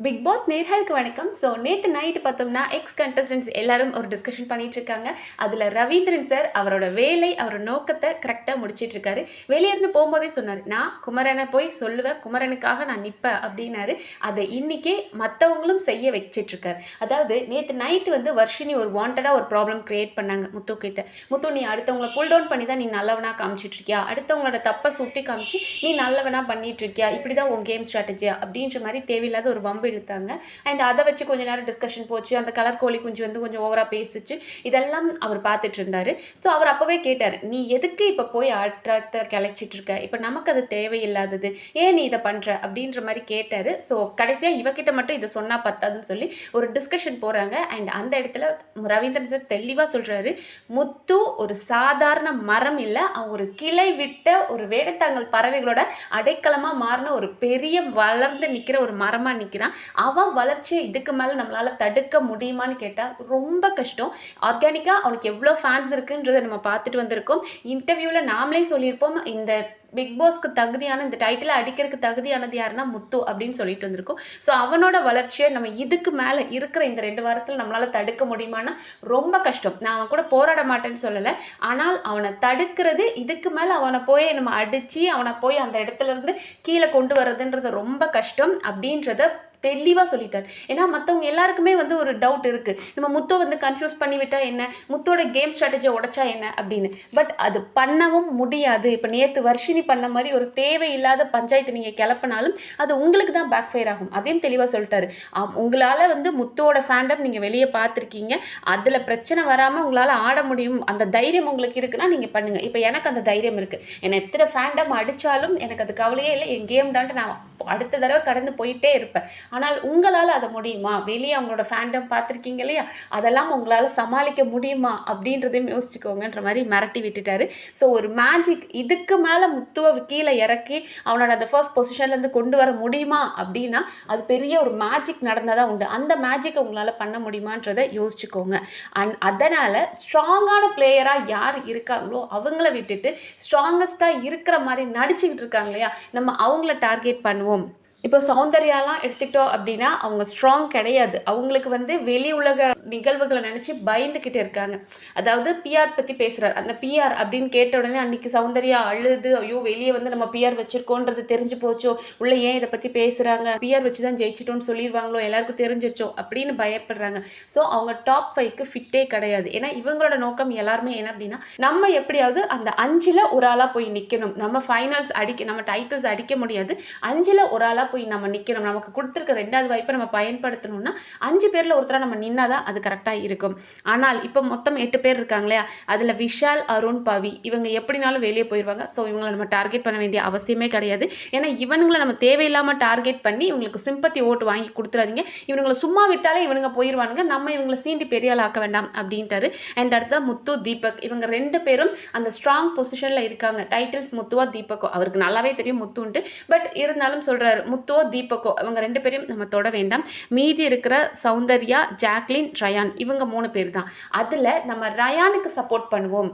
Big pass நேர்களுக்கு வணக்கம். So நேற்று நைட்டு பார்த்தோம்னா எக்ஸ் கண்டஸ்டன்ஸ் எல்லாரும் ஒரு டிஸ்கஷன் பண்ணிட்டு இருக்காங்க அதில் ரவீந்திரன் சார் அவரோட வேலை அவரோட நோக்கத்தை கரெக்டாக முடிச்சிட்டு இருக்காரு வெளியே இருந்து போகும்போதே சொன்னார் நான் குமரனை போய் சொல்லுவேன். குமரனுக்காக நான் நிற்பேன் அப்படின்னாரு. அதை இன்னைக்கே மற்றவங்களும் செய்ய வச்சிட்டு இருக்காரு அதாவது நேற்று நைட்டு வந்து வர்ஷினி ஒரு வாண்டடாக ஒரு ப்ராப்ளம் கிரியேட் பண்ணாங்க முத்து கிட்ட. முத்து நீ அடுத்தவங்களை புல் டவுன் பண்ணி தான் நீ நல்லவனா காமிச்சிட்டு இருக்கியா அடுத்தவங்களோட தப்பை சுட்டி காமிச்சு நீ நல்லவனா பண்ணிட்டு இருக்கியா இப்படி தான் உன் கேம் ஸ்ட்ராட்டஜியா அப்படின்ற மாதிரி தேவையில்லாத ஒரு வம்பு இழுத்தாங்க அண்ட் அதை வச்சு கொஞ்ச நேரம் டிஸ்கஷன் போச்சு. அந்த கலர் கோழி குஞ்சு வந்து கொஞ்சம் ஓவராக பேசிச்சு. இதெல்லாம் அவர் பார்த்துட்டு இருந்தார். ஸோ அவர் அப்போவே கேட்டார் நீ எதுக்கு இப்போ போய் ஆற்றத்தை கிளச்சிட்டு இருக்க? இப்போ நமக்கு அது தேவையில்லாதது. ஏன் நீ இதை பண்ணுற அப்படின்ற மாதிரி கேட்டார். ஸோ கடைசியாக இவகிட்ட மட்டும் இதை சொன்னால் பத்தாதுன்னு சொல்லி ஒரு டிஸ்கஷன் போகிறாங்க அண்ட் அந்த இடத்துல ரவீந்திரன் சார் தெளிவாக சொல்கிறாரு முத்து ஒரு சாதாரண மரம் இல்லை. அவன் ஒரு கிளை விட்ட ஒரு வேடத்தாங்கல் பறவைகளோட அடைக்கலமாக மாறின ஒரு பெரிய வளர்ந்து நிற்கிற ஒரு மரமாக நிற்கிறான் அவன் வளர்ச்சியை இதுக்கு மேலே நம்மளால் தடுக்க முடியுமான்னு கேட்டால் ரொம்ப கஷ்டம். ஆர்கானிக்காக அவனுக்கு எவ்வளோ ஃபேன்ஸ் இருக்குன்றதை நம்ம பார்த்துட்டு வந்திருக்கோம். இன்டர்வியூவில் நாமளே சொல்லியிருப்போம். இந்த பிக் பாஸ்க்கு தகுதியான இந்த டைட்டிலை அடிக்கிறதுக்கு தகுதியானது யாருன்னா முத்து அப்படின்னு சொல்லிட்டு வந்திருக்கோம். ஸோ அவனோட வளர்ச்சியை நம்ம இதுக்கு மேலே இருக்கிற இந்த ரெண்டு வாரத்தில் நம்மளால் தடுக்க முடியுமான்னா ரொம்ப கஷ்டம். நான் அவன் கூட போராட மாட்டேன்னு சொல்லலை. ஆனால் அவனை தடுக்கிறது இதுக்கு மேலே அவனை போய் நம்ம அடித்து அவனை போய் அந்த இடத்துல இருந்து கீழே கொண்டு வர்றதுன்றது ரொம்ப கஷ்டம் அப்படின்றத தெளிவாக சொல்லிட்டார். ஏன்னா மற்றவங்க எல்லாருக்குமே வந்து ஒரு டவுட் இருக்குது நம்ம முத்தோ வந்து கன்ஃபியூஸ் பண்ணிவிட்டா என்ன? முத்தோட கேம் ஸ்ட்ராட்டஜி உடைச்சா என்ன? அப்படின்னு. பட் அது பண்ணவும் முடியாது. இப்போ நேற்று வர்ஷினி பண்ண மாதிரி ஒரு தேவையில்லாத பஞ்சாயத்து நீங்கள் கிளப்பினாலும் அது உங்களுக்கு தான் பேக் ஃபயர் ஆகும். அதையும் தெளிவாக சொல்லிட்டாரு. உங்களால் வந்து முத்தோட ஃபேண்டம் நீங்கள் வெளியே பார்த்துருக்கீங்க. அதில் பிரச்சனை வராமல் உங்களால் ஆட முடியும். அந்த தைரியம் உங்களுக்கு இருக்குன்னா நீங்கள் பண்ணுங்கள் இப்போ எனக்கு அந்த தைரியம் இருக்குது என்னை எத்தனை ஃபேண்டம் அடித்தாலும் எனக்கு அது கவலையே இல்லை. என் கேம்டான்ட்டு நான் அடுத்த தடவை கடந்து போயிட்டே இருப்பேன். ஆனால் உங்களால் அதை முடியுமா? வெளியே அவங்களோட ஃபேண்டம் பார்த்துருக்கீங்க இல்லையா? அதெல்லாம் உங்களால் சமாளிக்க முடியுமா? அப்படின்றதையும் யோசிச்சுக்கோங்கன்ற மாதிரி மிரட்டி விட்டுட்டாரு. ஸோ ஒரு மேஜிக் இதுக்கு மேலே முத்துவை கீழே இறக்கி அவனோட அந்த ஃபர்ஸ்ட் பொசிஷன்லேருந்து கொண்டு வர முடியுமா? அப்படின்னா அது பெரிய ஒரு மேஜிக் நடந்தால் தான் உண்டு. அந்த மேஜிக்கை உங்களால் பண்ண முடியுமான்றதை யோசிச்சுக்கோங்க. அண்ட் அதனால் ஸ்ட்ராங்கான பிளேயராக யார் இருக்காங்களோ அவங்கள விட்டுட்டு ஸ்ட்ராங்கஸ்ட்டாக இருக்கிற மாதிரி நடிச்சுக்கிட்டு இருக்காங்க இல்லையா? நம்ம அவங்கள டார்கெட் பண்ணுவோம். இப்போ சௌந்தர்யாலாம் எடுத்துக்கிட்டோம் அப்படின்னா அவங்க ஸ்ட்ராங் கிடையாது. அவங்களுக்கு வந்து வெளி உலக நிகழ்வுகளை நினச்சி பயந்துக்கிட்டு இருக்காங்க. அதாவது பிஆர் பற்றி பேசுகிறார் அந்த பிஆர் அப்படின்னு கேட்ட உடனே அன்றைக்கி சௌந்தர்யா அழுது ஐயோ வெளியே வந்து நம்ம பிஆர் வச்சுருக்கோன்றது தெரிஞ்சு போச்சோ? உள்ள ஏன் இதை பற்றி பேசுகிறாங்க பிஆர் வச்சு தான் ஜெயிச்சிட்டோம்னு சொல்லிடுவாங்களோ? எல்லாருக்கும் தெரிஞ்சிருச்சோ? அப்படின்னு பயப்படுறாங்க. ஸோ அவங்க டாப் ஃபைவ்க்கு ஃபிட்டே கிடையாது. ஏன்னா இவங்களோட நோக்கம் எல்லாருமே என்ன அப்படின்னா நம்ம எப்படியாவது அந்த அஞ்சில் ஒரு ஆளாக போய் நிற்கணும் நம்ம ஃபைனல்ஸ் அடிக்க நம்ம டைட்டில்ஸ் அடிக்க முடியாது. அஞ்சில் ஒரு ஆளாக போய் நம்ம நிற்கணும் நமக்கு கொடுத்துருக்க ரெண்டாவது வாய்ப்பை நம்ம பயன்படுத்தணும்னா அஞ்சு பேரில் ஒருத்தராக நம்ம நின்னா தான் அது கரெக்டாக இருக்கும். ஆனால் இப்போ மொத்தம் எட்டு பேர் இருக்காங்க இல்லையா? அதில் விஷால் அருண் பவி இவங்க எப்படினாலும் வெளியே போயிடுவாங்க ஸோ இவங்களை நம்ம டார்கெட் பண்ண வேண்டிய அவசியமே கிடையாது. ஏன்னா இவனுங்களை நம்ம தேவையில்லாமல் டார்கெட் பண்ணி இவங்களுக்கு சிம்பத்தி ஓட்டு வாங்கி கொடுத்துறாதீங்க. இவங்களை சும்மா விட்டாலே இவனுங்க போயிடுவானுங்க நம்ம இவங்களை சீண்டி பெரிய ஆள் ஆக்க வேண்டாம் அப்படின்ட்டாரு. அண்ட் அடுத்த முத்து தீபக். இவங்க ரெண்டு பேரும் அந்த ஸ்ட்ராங் பொசிஷனில் இருக்காங்க. டைட்டில்ஸ் முத்துவா தீபக்கோ. அவருக்கு நல்லாவே தெரியும் முத்துன்ட்டு. பட் இருந்தாலும் சொல்கிறாரு முத்தோ தீபக்கோ இவங்க ரெண்டு பேரையும் நம்ம தொட வேண்டாம். மீதி இருக்கிற சௌந்தர்யா ஜாக்லின் ரயான் இவங்க மூணு பேர் தான் அதில் நம்ம ரயானுக்கு சப்போர்ட் பண்ணுவோம்.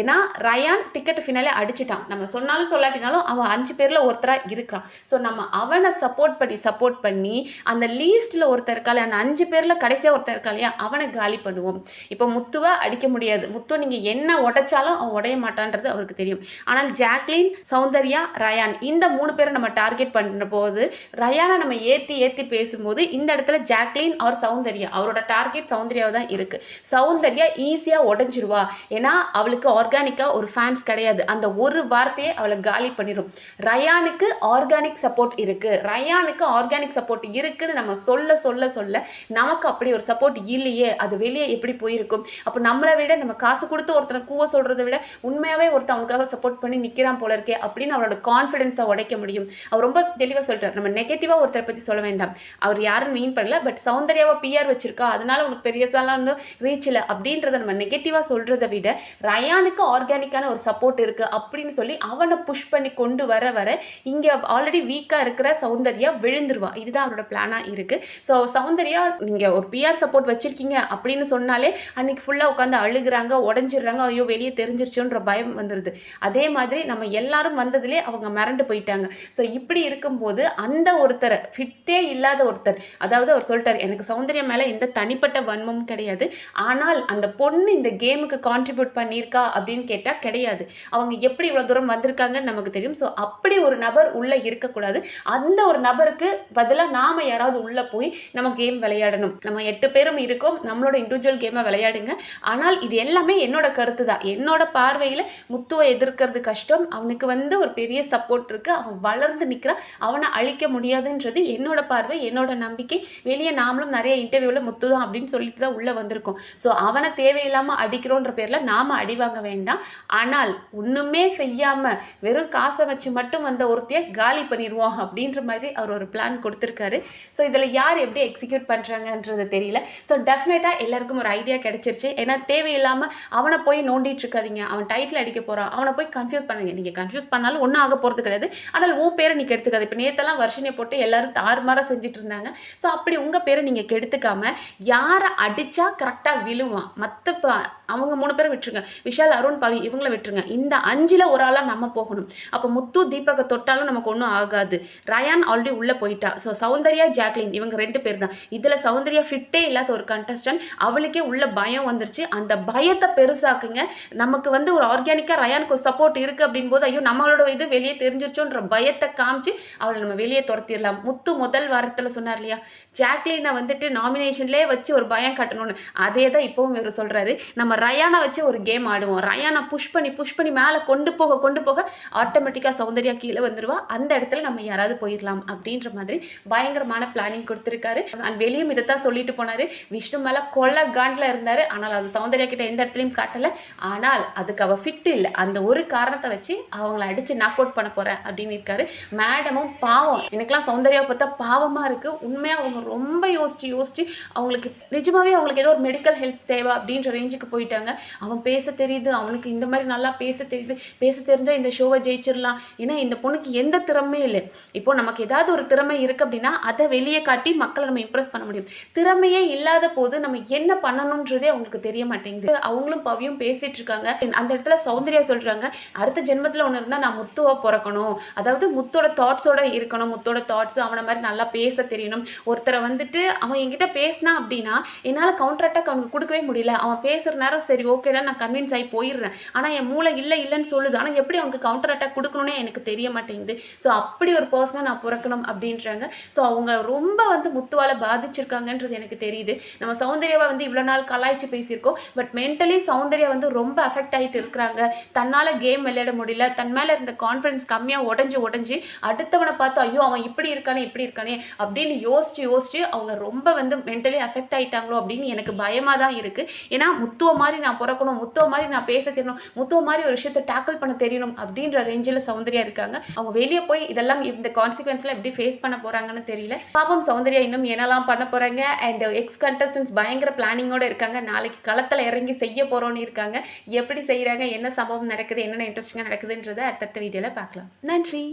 ஏன்னா ரயான் டிக்கெட் ஃபினாலே அடிச்சிட்டான். நம்ம சொன்னாலும் சொல்லாட்டினாலும் அவன் அஞ்சு பேரில் ஒருத்தராக இருக்கிறான். ஸோ நம்ம அவனை சப்போர்ட் பண்ணி சப்போர்ட் பண்ணி அந்த லீஸ்ட்டில் ஒருத்தர் இருக்காலே அந்த அஞ்சு பேரில் கடைசியாக ஒருத்தர் இருக்கா இல்லையா அவனை காலி பண்ணுவோம். இப்போ முத்துவை அடிக்க முடியாது. முத்துவை நீங்கள் என்ன உடைச்சாலும் அவன் உடைய மாட்டான்றது அவருக்கு தெரியும். ஆனால் ஜாக்லின் சௌந்தர்யா ரயான் இந்த மூணு பேரை நம்ம டார்கெட் பண்ணுற போது ரயானை நம்ம ஏற்றி ஏற்றி பேசும்போது இந்த இடத்துல ஜாக்லின் அவர் சௌந்தர்யா அவரோட டார்கெட் சௌந்தர்யாவை தான் இருக்குது சௌந்தர்யா ஈஸியாக உடஞ்சிருவா. ஏன்னா அவளுக்கு ஆர்கானிக்காக ஒரு ஃபேன்ஸ் கிடையாது. அந்த ஒரு வார்த்தையை அவளை காலி பண்ணிடும் ரயானுக்கு ஆர்கானிக் சப்போர்ட் இருக்குது ரயானுக்கு ஆர்கானிக் சப்போர்ட் இருக்குதுன்னு நம்ம சொல்ல சொல்ல சொல்ல நமக்கு அப்படி ஒரு சப்போர்ட் இல்லையே. அது வெளியே எப்படி போயிருக்கும்? அப்போ நம்மளை விட நம்ம காசு கொடுத்து ஒருத்தனை கூவ சொல்கிறத விட உண்மையாகவே ஒருத்தன் அவனுக்காக சப்போர்ட் பண்ணி நிற்கிறான் போல இருக்கே அப்படின்னு அவளோட கான்ஃபிடென்ஸை உடைக்க முடியும். அவர் ரொம்ப தெளிவாக சொல்லிட்டார். நம்ம நெகட்டிவாக ஒருத்தரை பற்றி சொல்ல வேண்டாம். அவர் யாரும் மீன் பண்ணல பட் சௌந்தர்யாவை பிஆர் வச்சிருக்கா. அதனால உனக்கு பெரியசாலாம் வந்து ரீச் இல்லை அப்படின்றத நம்ம நெகட்டிவாக சொல்கிறத விட ரயானுக்கு ஆர்கானிக்கான ஒரு சப்போர்ட் இருக்குது அப்படின்னு சொல்லி அவனை புஷ் பண்ணி கொண்டு வர வர இங்கே ஆல்ரெடி வீக்காக இருக்கிற சௌந்தர்யா விழுந்துருவா. இதுதான் அவரோட பிளானாக இருக்குது ஸோ சௌந்தர்யா நீங்கள் ஒரு பிஆர் சப்போர்ட் வச்சுருக்கீங்க அப்படின்னு சொன்னாலே அன்னைக்கு ஃபுல்லாக உட்காந்து அழுகுறாங்க உடஞ்சிடுறாங்க ஐயோ வெளியே தெரிஞ்சிருச்சோன்ற பயம் வந்துடுது அதே மாதிரி நம்ம எல்லாரும் வந்ததுலேயே அவங்க மிரண்டு போயிட்டாங்க. ஸோ இப்படி இருக்கும்போது அந்த ஒருத்தரை ஃபிட்டே இல்லாத ஒருத்தர். அதாவது அவர் சொல்லிட்டார் எனக்கு சௌந்தர்யம் மேலே எந்த தனிப்பட்ட வன்மமும் கிடையாது. ஆனால் அந்த பொண்ணு இந்த கேமுக்கு கான்ட்ரிபியூட் பண்ணியிருக்கா? அப்படின்னு கேட்டால் கிடையாது. அவங்க எப்படி இவ்வளோ தூரம் வந்திருக்காங்கன்னு நமக்கு தெரியும். ஸோ அப்படி ஒரு நபர் உள்ளே இருக்கக்கூடாது. அந்த ஒரு நபருக்கு பதிலாக நாம் யாராவது உள்ளே போய் நம்ம கேம் விளையாடணும். நம்ம எட்டு பேரும் இருக்கோம். நம்மளோட இண்டிவிஜுவல் கேமை விளையாடுங்க. ஆனால் இது எல்லாமே என்னோட கருத்து தான். என்னோட பார்வையில் முத்துவை எதிர்க்கிறது கஷ்டம். அவனுக்கு வந்து ஒரு பெரிய சப்போர்ட் இருக்குது அவன் வளர்ந்து நிற்கிறான் அவனை அழி அழிக்க முடியாதுன்றது என்னோட பார்வை என்னோட நம்பிக்கை. வெளியே நாமளும் நிறைய இன்டர்வியூவில் முத்து தான் அப்படின்னு சொல்லிட்டு தான் உள்ளே வந்திருக்கோம். ஸோ அவனை தேவையில்லாமல் அடிக்கிறோன்ற பேரில் நாம் அடி வாங்க வேண்டாம். ஆனால் ஒன்றுமே செய்யாமல் வெறும் காசை வச்சு மட்டும் வந்த ஒருத்தையை காலி பண்ணிடுவோம் அப்படின்ற மாதிரி அவர் ஒரு பிளான் கொடுத்துருக்காரு. ஸோ இதில் யார் எப்படி எக்ஸிக்யூட் பண்ணுறாங்கன்றது தெரியல. ஸோ டெஃபினட்டாக எல்லாருக்கும் ஒரு ஐடியா கிடைச்சிருச்சு. ஏன்னா தேவையில்லாமல் அவனை போய் நோண்டிட்டு இருக்காதீங்க. அவன் டைட்டில் அடிக்க போகிறான் அவனை போய் கன்ஃபியூஸ் பண்ணுங்க. நீங்கள் கன்ஃபியூஸ் பண்ணாலும் ஒன்றும் ஆக போகிறது கிடையாது. ஆனால் உன் பேரை நீ கெடுத்துக்காது. இப்போ நேத்தெல்லாம் வருஷனை போட்டு எல்லாரும் தாறுமாறாக செஞ்சுட்டு இருந்தாங்க ஸோ அப்படி உங்கள் பேரை நீங்கள் கெடுத்துக்காமல் யாரை அடித்தா கரெக்டாக விழுவான்? மற்ற அவங்க மூணு பேரை விட்டுருங்க. விஷால் அருண் பவி இவங்கள விட்டுருங்க. இந்த அஞ்சில் ஒரு ஆளாக நம்ம போகணும். அப்போ முத்து தீபகை தொட்டாலும் நமக்கு ஒன்றும் ஆகாது. ரயான் ஆல்ரெடி உள்ளே போயிட்டா. ஸோ சௌந்தர்யா ஜாக்லின் இவங்க ரெண்டு பேர் தான். இதில் சௌந்தர்யா ஃபிட்டே இல்லாத ஒரு கண்டஸ்டன்ட் அவளுக்கே உள்ள பயம் வந்துருச்சு. அந்த பயத்தை பெருசாக்குங்க. நமக்கு வந்து ஒரு ஆர்கானிக்காக ரயானுக்கு ஒரு சப்போர்ட் இருக்குது அப்படின் போது ஐயோ நம்மளோட இது வெளியே தெரிஞ்சிருச்சோன்ற பயத்தை காமிச்சு அவளை நம்ம வெளியே துரத்திடலாம். முத்து முதல் வாரத்தில் சொன்னார் இல்லையா? ஜாக்லினை வந்துட்டு நாமினேஷன்லேயே வச்சு ஒரு பயம் கட்டணும்னு. அதே தான் இப்போவும் இவர் சொல்கிறாரு நம்ம ரயானை வச்சு ஒரு கேம் ஆடுவோம். ரயானை புஷ் பண்ணி புஷ் பண்ணி மேலே கொண்டு போக கொண்டு போக ஆட்டோமேட்டிக்காக சௌந்தர்யா கீழே வந்துடுவா அந்த இடத்துல நம்ம யாராவது போயிடலாம் அப்படின்ற மாதிரி பயங்கரமான பிளானிங் கொடுத்துருக்காரு. அண்ட் வெளியும் இதைத்தான் சொல்லிட்டு போனார். விஷ்ணு மேலே கொள்ள காண்டில் இருந்தார். ஆனால் அது சௌந்தர்யா கிட்ட எந்த இடத்துலையும் காட்டலை. ஆனால் அதுக்கு அவள் ஃபிட் இல்லை. அந்த ஒரு காரணத்தை வச்சு அவங்கள அடித்து நாக் அவுட் பண்ண போகிறேன் அப்படின்னு இருக்காரு. மேடமும் பாவம். எனக்குலாம் சௌந்தர்யா பார்த்தா பாவமாக இருக்குது உண்மையாக அவங்க ரொம்ப யோசிச்சு யோசிச்சு அவங்களுக்கு நிஜமாவே அவங்களுக்கு ஏதோ ஒரு மெடிக்கல் ஹெல்ப் தேவை அப்படின்ற ரேஞ்சுக்கு போயிட்டாங்க. அவன் பேச தெரியுது அவனுக்கு இந்த மாதிரி நல்லா பேச தெரியுது. பேச தெரிஞ்சால் இந்த ஷோவை ஜெயிச்சிடலாம். ஏன்னா இந்த பொண்ணுக்கு எந்த திறமையும் இல்லை. இப்போ நமக்கு ஏதாவது ஒரு திறமை இருக்குது அப்படின்னா அதை வெளியே காட்டி மக்களை நம்ம இம்ப்ரெஸ் பண்ண முடியும். திறமையே இல்லாத போது நம்ம என்ன பண்ணணுன்றதே அவங்களுக்கு தெரிய மாட்டேங்குது. அவங்களும் பவியும் பேசிட்டு இருக்காங்க. அந்த இடத்துல சௌந்தர்யா சொல்றாங்க அடுத்த ஜென்மத்தில் ஒன்று இருந்தால் நான் முத்துவாக பிறக்கணும். அதாவது முத்தோட தாட்ஸோட இருக்கணும். முத்தோட தாட்ஸ் அவனை மாதிரி நல்லா பேச தெரியணும். ஒருத்தரை வந்துட்டு அவன் என்கிட்ட பேசினா அப்படின்னா என்னால் கவுண்டர் அட்டாக் அவனுக்கு கொடுக்கவே முடியல. அவன் பேசுகிற நேரம் சரி ஓகேடா நான் கன்வின்ஸ் ஆகி போயிடுறேன். ஆனால் என் மூளை இல்லை இல்லைன்னு சொல்லுது. ஆனால் எப்படி அவனுக்கு கவுண்டர் அட்டாக் கொடுக்கணும்னே எனக்கு தெரிய மாட்டேங்குது. ஸோ அப்படி ஒரு பர்சனாக நான் பிறக்கணும் அப்படின்றாங்க. ஸோ அவங்க ரொம்ப வந்து முத்துவால் பாதிச்சிருக்காங்கன்றது எனக்கு தெரியுது. நம்ம சௌந்தர்யாவை வந்து இவ்வளோ நாள் கலாய்ச்சி பேசியிருக்கோம். பட் மென்டலி சௌந்தர்யா வந்து ரொம்ப அஃபெக்ட் ஆகிட்டு இருக்கிறாங்க. தன்னால் கேம் விளையாட முடியல. தன் மேலே இருந்த கான்ஃபிடன்ஸ் கம்மியாக உடஞ்சி உடஞ்சி அடுத்தவனை பார்த்து ஐயோ அவன் இப்படி இருக்கானே இப்படி இருக்கானே அப்படின்னு யோசிச்சு யோசிச்சு அவங்க ரொம்ப வந்து மென்டலி அஃபெக்ட் ஆயிட்டாங்களோ அப்படின்னு எனக்கு பயமாக தான் இருக்குது ஏன்னா முத்துவ மாதிரி நான் பிறக்கணும் முத்துவ மாதிரி நான் பேச தெரியணும் முத்துவ மாதிரி ஒரு விஷயத்தை டேக்கிள் பண்ண தெரியணும் அப்படின்ற ரேஞ்சில் சௌந்தர்யா இருக்காங்க. அவங்க வெளியே போய் இதெல்லாம் இந்த கான்சிக்வன்ஸ்லாம் எப்படி ஃபேஸ் பண்ண போகிறாங்கன்னு தெரியல. பாப்பம் சௌந்தர்யா இன்னும் என்னெல்லாம் பண்ண போகிறாங்க அண்ட் எக்ஸ் கண்டஸ்டன்ஸ் பயங்கர பிளானிங்கோட இருக்காங்க. நாளைக்கு களத்தில் இறங்கி செய்ய போகிறோன்னு இருக்காங்க. எப்படி செய்கிறாங்க என்ன சம்பவம் நடக்குது? என்னென்ன இன்ட்ரெஸ்டிங்காக நடக்குதுன்றதை அடுத்தடுத்த வீடியோவில் பார்க்கலாம். நன்றி.